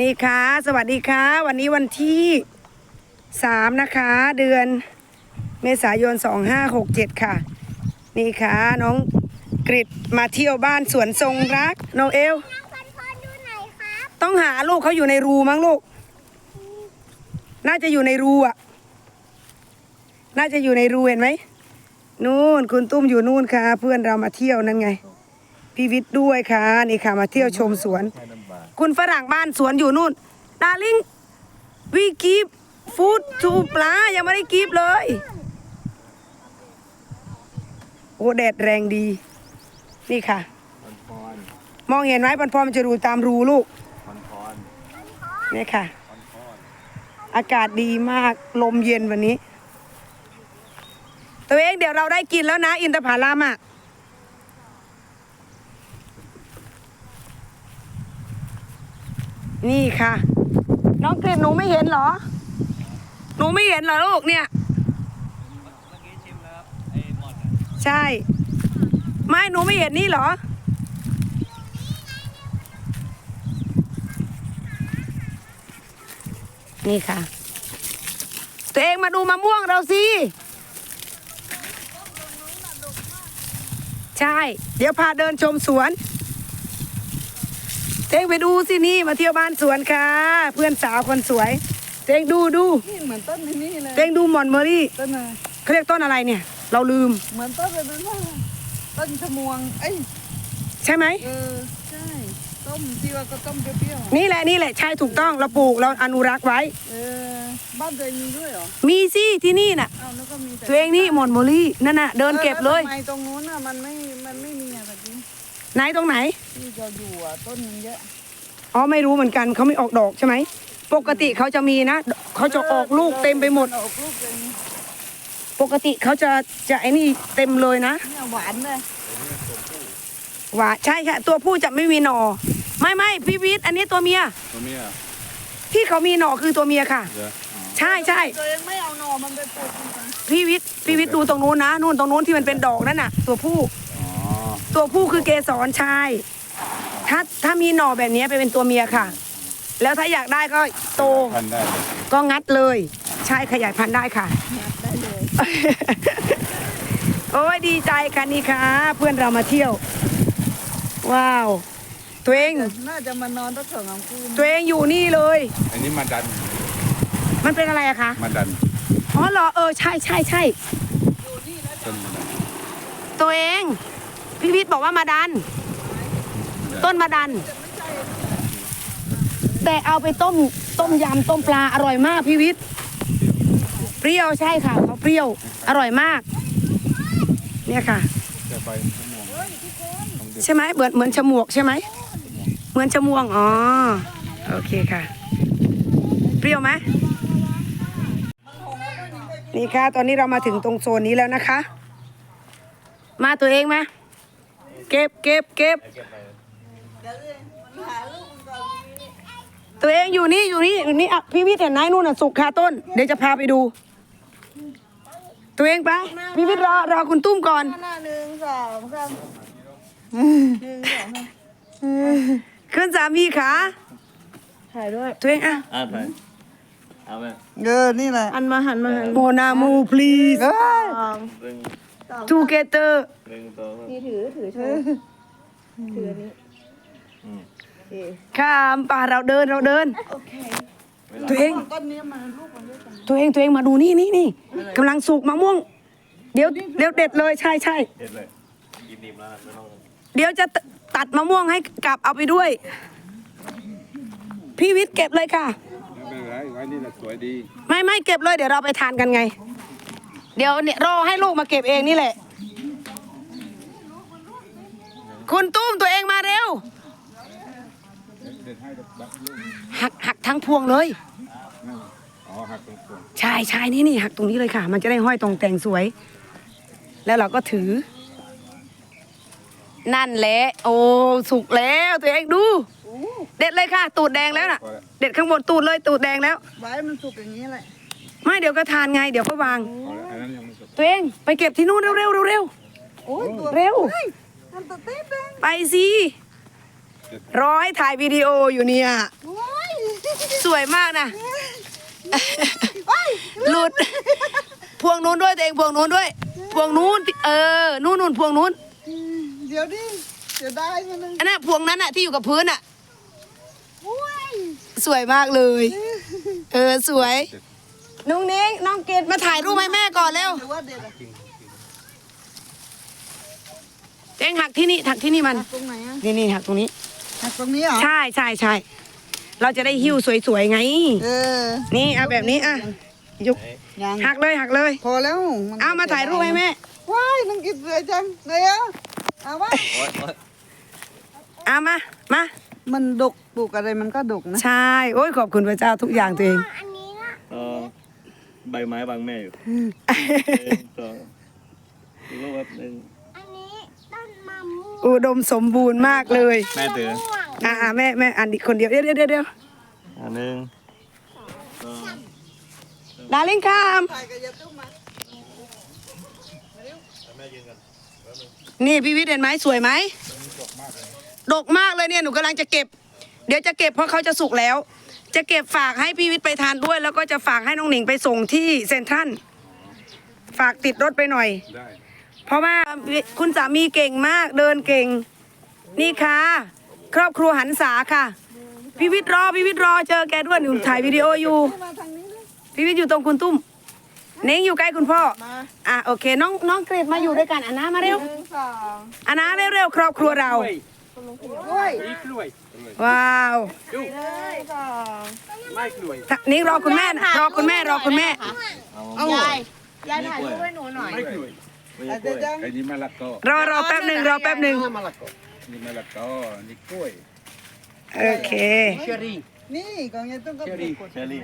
นี่ค่ะ สวัสดีค่ะ วันนี้วันที่สามนะคะ เดือนเมษายน2567ค่ะ นี่ค่ะน้องกริดมาเที่ยวบ้านสวนทรงรักโนเอลน้องพันพรดูไหนครับต้องหาลูกเขาอยู่ในรูมั้งลูก น่าจะอยู่ในรูอะ น่าจะอยู่ในรูเห็นไหมนู่นคุณตุ้มอยู่นู่นค่ะ เพื่อนเรามาเที่ยวนั่นไงพี่วิทย์ด้วยค่ะนี่ค่ะมาเที่ยวชมสวน คุณฝรั่งบ้านสวนอยู่นู่นดาริงวีกีฟฟู้ดทูปลายังไม่ได้กีฟเลย โอ้แดดแรงดี นี่ค่ะมองเห็นไหมปันพอมันจะรูตามรูลูกนี่ค่ะ อากาศดีมากลมเย็นวันนี้ ตัวเองเดี๋ยวเราได้กินแล้วนะ อินทผลัมอะ นี่ค่ะ น้องกรีดหนูไม่เห็นเหรอ หนูไม่เห็นเหรอลูกเนี่ย ใช่ ไม่หนูไม่เห็นนี่เหรอ นี่ค่ะ ตัวเองมาดูมะม่วงเราสิ ใช่ เดี๋ยวพาเดินชมสวน เองไปดูสินี่มาเที่ยวบ้านสวนค่ะ เพื่อนสาวคนสวยตัวเองดูดูนี่เหมือนต้นไอ้นี่เลยตัวเองดูหมอนเมอรี่ต้นอะไรเขาเรียกต้นอะไรเนี่ย เราลืมเหมือนต้นอะไรนั่นว่าต้นชะมวงเอ้ยใช่ไหมเออใช่ต้มที่ว่าก็ต้มเปรี้ยวๆอะนี่แหละนี่แหละใช่ถูกต้องเราปลูกเราอนุรักษ์ไว้เออบ้านตัวเองมีด้วยเหรอมีสิที่นี่น่ะอ้าวแล้วก็มีแต่ตัวเองนี่หมอนเมอรี่นั่นน่ะเดินเก็บเลยออแวทำไมตรงนู้นอะมันไม่มันไม่มีอะแบบนี้ไหนตรงไหน ที่เราอยู่อะต้นมันเยอะอ๋อไม่รู้เหมือนกันเขาไม่ออกดอกใช่ไหมปกติเขาจะมีนะเขาจะออกลูกเต็มไปหมด ออกลูกเต็มปกติเขาจะจะไอ้นี่เต็มเลยนะเนี่ยหวานเลยหว่าใช่ค่ะตัวผู้จะไม่มีหนอไม่ไม่พี่วิทย์อันนี้ตัวเมียตัวเมียที่เขามีหนอคือตัวเมียค่ะเหรออ๋อใช่ใช่ตัวเองไม่เอาหน่อมันไปปลูกมันไปพี่วิทย์พี่วิทย์ดูตรงนู้นนะนู่นตรงนู้นที่มันเป็นดอกนั่นน่ะ ตัวผู้อ๋อตัวผู้คือเกสรชาย ถ้าถ้ามีหน่อแบบนี้ไปเป็นตัวเมียค่ะ แล้วถ้าอยากได้ก็โต พันได้เลยก็งัดเลย ใช่ขยายพันธุ์ได้ค่ะ ได้เลยโอ้ยดีใจค่ะนี่ค่ะ เพื่อนเรามาเที่ยว ว้าว ตัวเอง น่าจะมานอนตั้งสองสามคืนตัวเองอยู่นี่เลย อันนี้มาดันมันเป็นอะไรอะคะมาดันอ๋อเหรอเออใช่ใช่ใช่ต้นมาดันตัวเองพี่วิทย์บอกว่ามาดัน ต้นมาดัน แต่เอาไปต้มต้มยำต้มปลาอร่อยมากพี่วิทย์เปรี้ยวใช่ค่ะเขาเปรี้ยวอร่อยมาก เนี่ยค่ะจะไปชั่วโมงต้องเด็ดใช่ไหมเหมือนเหมือนฉมวกใช่ไหมเหมือนฉมวงอ๋อโอเคค่ะ เปรี้ยวไหมนี่ค่ะ ตอนนี้เรามาถึงตรงโซนนี้แล้วนะคะ มาตัวเองมาเก็บเก็บเก็บ ตัวเองอยู่นี่อยู่นี่อยู่นี่อะพี่วิทย์เห็นไหมนู่นน่ะสุกคาต้น เดี๋ยวจะพาไปดู ตัวเองไปพี่วิทย์รอรอคุณตุ้มก่อนหน้าหนึ่งสองสามหนึ่งสองสามขึ้นสามีขาถ่ายด้วยตัวเองอะอ่าไปเอาไปเออนี่แหละอันมาหันมาหันโมนามู please เอ้ยหนึ่ง together หนึ่งสองนี่ถือถือโชว์ถืออันนี้อืมโอเค ข้ามป่าเราเดินเราเดิน โอเคตัวเอง ต้นนี้มันลูกมันด้วยกันตัวเองตัวเองมาดูนี่นี่นี่กำลังสุกมะม่วง เดี๋ยวเดี๋ยวเด็ดเลยใช่ใช่เด็ดเลยกินนิ่มแล้วไม่ต้องเดี๋ยวจะตัดมะม่วงให้กลับเอาไปด้วย พี่วิทย์เก็บเลยค่ะ ไม่เป็นไรไว้นี่แหละสวยดีไม่ไม่เก็บเลยเดี๋ยวเราไปทานกันไง เดี๋ยวเนี่ยรอให้ลูกมาเก็บเองนี่แหละ คุณตุ้มตัวเองมาเร็วเด็ดให้บักลูกหักหักทั้งพวงเลย นั่นอ๋อหักตรงส่วนใช่ใช่นี่นี่หักตรงนี้เลยค่ะ มันจะได้ห้อยตรงแต่งสวย แล้วเราก็ถือ นั่นแหละ โอ้สุกแล้วตัวเองดู เด็ดเลยค่ะ ตูดแดงแล้วน่ะเด็ดข้างบนตูดเลยตูดแดงแล้ว ไว้มันสุกอย่างนี้แหละไม่เดี๋ยวก็ทานไง เดี๋ยวก็วาง พอแล้วอันนั้นยังไม่สุกตัวเองไปเก็บที่นู่นเร็วเร็วเร็วเร็ว โอ้ยตัวเร็วฮ้ยมันตัวเต้นเลยไปสิ ร้อยถ่ายวิดีโออยู่เนี่ยโอ้ยสวยมากนะ หลุด พวงนู้นด้วยตัวเองพวงนู้นด้วย พวงนู้น เออ นู่นนู่นพวงนู้น เดี๋ยวดิ เดี๋ยวได้มันนึงอันนั้นพวงนั้นอะที่อยู่กับพื้นอะสวยมากเลย เออสวย นุ้งนิ้งน้องเกดมาถ่ายรูปให้แม่ก่อนเร็ว หรือว่าเด็ดอะเองหักที่นี่หักที่นี่มัน ตรงไหนอะนี่นี่หักตรงนี้หัก ตรงนี้เหรอ ใช่ใช่ใช่เราจะได้หิ้วสวยๆไง เออ นี่เอาแบบนี้อะยกยังหักเลยหักเลย พอแล้วนเอามาถ่ายรูปให้แม่ว้ายน้องกินสวยจังเลยอะเอาวะเอามา มา มันดกปลูกอะไรมันก็ดกนะ ใช่ โอ้ยขอบคุณพระเจ้าทุกอย่างตัวเอง อันนี้นะเออใบไม้บางแม่อยู่หนึ่งสองอีกรูปครับหนึ่งอันนี้ต้นมะม่วงอุดมสมบูรณ์มากเลย แม่เตือม่วง อ่าแม่แม่อันนี้คนเดียวเดี๋ยวเดี๋ยวเดี๋ยวเดี๋ยวอันหนึ่งสองดาริ่งคามถ่ายกับยาตุ้มมานี่พี่วิทย์เห็นไหมสวยไหมดกมากเลยเนี่ยหนูกำลังจะเก็บ เดี๋ยวจะเก็บเพราะเขาจะสุกแล้ว จะเก็บฝากให้พี่วิทย์ไปทานด้วย แล้วก็จะฝากให้น้องหนิงไปส่งที่เซ็นทรัลฝากติดรถไปหน่อยได้เพราะว่าคุณสามีเก่งมากเดินเก่ง นี่ค่ะ ครอบครัวหันษาค่ะพี่วิทย์รอพี่วิทย์รอเจอแกด้วยหนูถ่ายวิดีโออยู่มาทางนี้เลยพี่วิทย์อยู่ตรงคุณตุ้มเน้งอยู่ใกล้คุณพ่อมาอะโอเคน้องน้องเกรดมาอยู่ด้วยกันอันนามาเร็วหนึ่งสองอันนาเร็วๆครอบครัวเราด้วยว้าวหนึ่งสองนี่รอคุณแม่นะรอคุณแม่รอคุณแม่เอายายยายถ่ายรูปให้หนูหน่อยไม่กล้วยไม่ใช่กล้วยไอ้นี่มะละกอรอรอแป๊บหนึ่งรอแป๊บหนึ่ง นี่มะละกอนี่กล้วย โอเค นี่ของยาตุ้มก็ปลูกเชอรี่